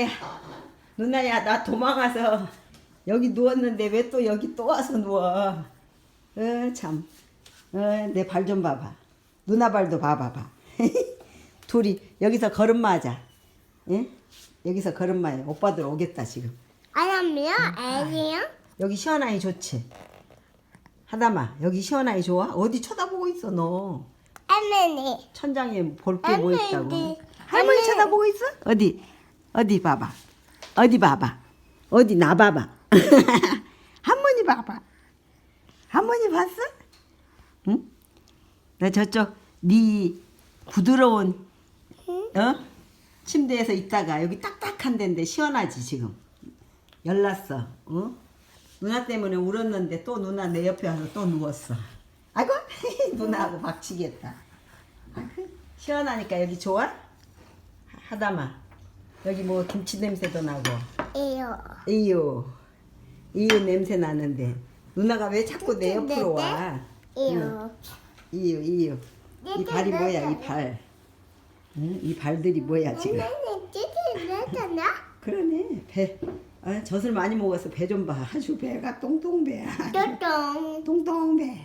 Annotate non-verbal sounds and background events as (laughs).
야, 누나야 나 도망가서 여기 누웠는데 왜 또 여기 또 와서 누워 어, 참. 어, 내 발 좀 봐봐. 누나 발도 봐봐봐. (laughs) 둘이 여기서 걸음마 하자. 예? 여기서 걸음마 해. 오빠들 오겠다 지금. 아람이요? 애기요? 여기 시원하니 좋지? 하다마 여기 시원하니 좋아? 어디 쳐다보고 있어 너? 할머니. 천장에 볼 게 뭐 있다고? 할머니. 할머니 할머니. 쳐다보고 있어? 어디? 어디 봐봐. 어디 봐봐. 어디 나 봐봐. (laughs) 할머니 봐봐. 할머니 봤어? 응? 나 저쪽 네 부드러운 어? 침대에서 있다가 여기 딱딱한 데인데 시원하지 지금. 열났어. 어? 누나 때문에 울었는데 또 누나 내 옆에 와서 또 누웠어. 아이고 (laughs) 누나하고 박치겠다. 시원하니까 여기 좋아? 하다마 여기 뭐 김치 냄새도 나고 이요. 이유 이유 냄새 나는데 누나가 왜 자꾸 내 옆으로 와? 이요. 이유 이유 이 발이 뭐야 이 발? 응? 이 발들이 뭐야 지금? 그러네 배. 아, 젖을 많이 먹어서 배 좀 봐. 아주 배가 똥똥배야. 똥똥. 똥똥배.